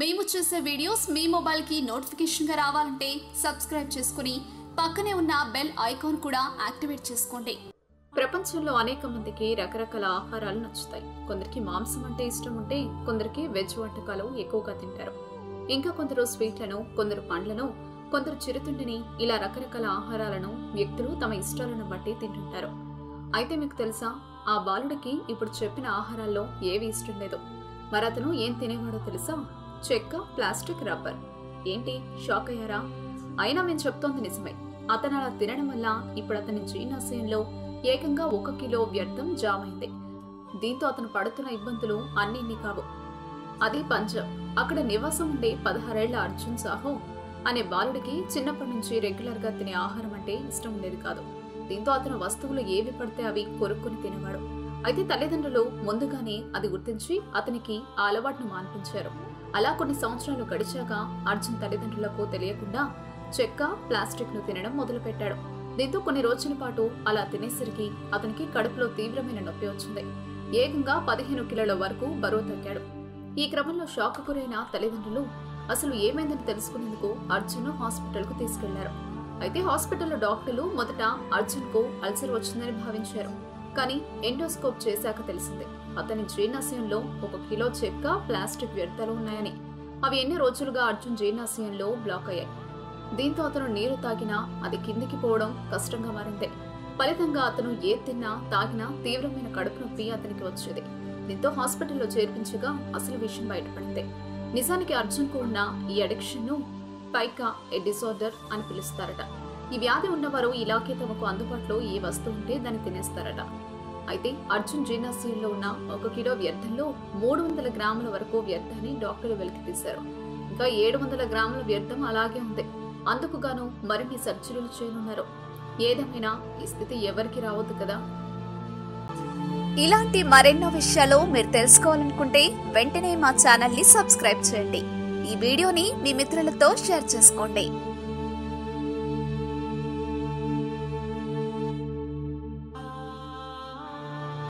మేము చేసే వీడియోస్ మీ మొబైల్కి నోటిఫికేషన్గా రావాలంటే సబ్స్క్రైబ్ చేసుకుని పక్కనే ఉన్న బెల్ ఐకాన్ కూడా యాక్టివేట్ చేసుకోండి. ప్రపంచంలో అనేక మందికి రకరకాల ఆహారాలు నచ్చుతాయి. కొందరికి మాంసం అంటే ఇష్టం ఉంటే కొందరికి వెజ్ వంటకాలు ఎక్కువగా తింటారు. ఇంకా కొందరు స్వీట్లను కొందరు పండ్లను కొందరు చిరుతిండిని ఇలా రకరకాల ఆహారాలను వ్యక్తులు తమ ఇష్టాలను బట్టి తింటుంటారు. అయితే మీకు తెలుసా ఆ బాలుడికి ఇప్పుడు చెప్పిన ఆహారాల్లో ఏవి ఇష్టం లేదు. మరి అతను ఏం తినేవాడో తెలుసా? చెక్క ప్లాస్టిక్ రబ్బర్. ఏంటి? షాక్ అయ్యారా? అయినా మేము చెప్తోంది నిజమే. అతను అలా తినడం వల్ల ఇప్పుడు అతని జీర్ణాశయంలో ఏకంగా ఒక కిలో వ్యర్థం జామైంది. దీంతో అతను పడుతున్న ఇబ్బందులు అన్ని ఇన్ని కావు. అది పంజాబ్ అక్కడ నివాసం ఉండే పదహారేళ్ళ అర్జున్ సాహో అనే బాలుడికి చిన్నప్పటి నుంచి రెగ్యులర్గా తినే ఆహారం అంటే ఇష్టం ఉండేది కాదు. దీంతో అతను వస్తువులు ఏవి పడితే అవి కొరుక్కుని తినేవాడు. అయితే తల్లిదండ్రులు ముందుగానే అది గుర్తించి అతనికి ఆ అలవాటును మాన్పించారు. అలా కొన్ని సంవత్సరాలు గడిచాక అర్జున్ తల్లిదండ్రులకు తెలియకుండా చెక్క ప్లాస్టిక్ను తినడం మొదలుపెట్టాడు. దీంతో కొన్ని రోజుల పాటు అలా తినేసరికి అతనికి కడుపులో తీవ్రమైన నొప్పి వచ్చింది. ఏకంగా పదిహేను కిలోల వరకు బరువు తగ్గాడు. ఈ క్రమంలో షాక్ గురైన తల్లిదండ్రులు అసలు ఏమైందని తెలుసుకునేందుకు అర్జున్ హాస్పిటల్కు తీసుకెళ్ళారు. అయితే హాస్పిటల్లో డాక్టర్లు మొదట అర్జున్కు అల్సర్ వచ్చిందని భావించారు. కానీ ఎండోస్కోప్ చేశాక తెలిసింది. అతని జీర్ణాశయంలో ఒక కిలో చెక్క ప్లాస్టిక్ వ్యర్థాలు ఉన్నాయని. అవి ఎన్ని రోజులుగా అర్జున్ జీర్ణాశయంలో బ్లాక్ అయ్యాయి. దీంతో అతను నీరు తాగినా అది కిందికి పోవడం కష్టంగా మారింది. ఫలితంగా అతను ఏ తిన్నా తాగినా తీవ్రమైన కడుపు నొప్పి అతనికి వచ్చేది. దీంతో హాస్పిటల్లో చేర్పించగా అసలు విషయం బయటపడింది. నిజానికి అర్జున్కు ఉన్న ఈ అడిక్షన్ను పైకా ఏ డిసార్డర్ అని పిలుస్తారట. ఈ వ్యాధి ఉన్నవారు ఇలాగే తమకు అందుబాటులో ఏ వస్తువు ఉంటే దాన్ని తినేస్తారట. అయితే అర్జున్ జీర్ణాశయంలో ఉన్న ఒక కిలో వ్యర్థంలో మూడు వందల గ్రాముల వరకు వ్యర్థాన్ని డాక్టర్లు వెలికి తీశారు. ఇంకా ఏడు వందల గ్రాముల వ్యర్థం అలాగే ఉంది. అందుకు గాను మరిన్ని సర్జరీలు చేయనున్నారు. ఏదేమైనా ఈ స్థితి ఎవరికి రావద్దు కదా? ఇలాంటి మరెన్నో విషయాలు మీరు తెలుసుకోవాలనుకుంటే వెంటనే మా ఛానల్ని సబ్స్క్రైబ్ చేయండి. ఈ వీడియోని మీ మిత్రులతో షేర్ చేసుకోండి.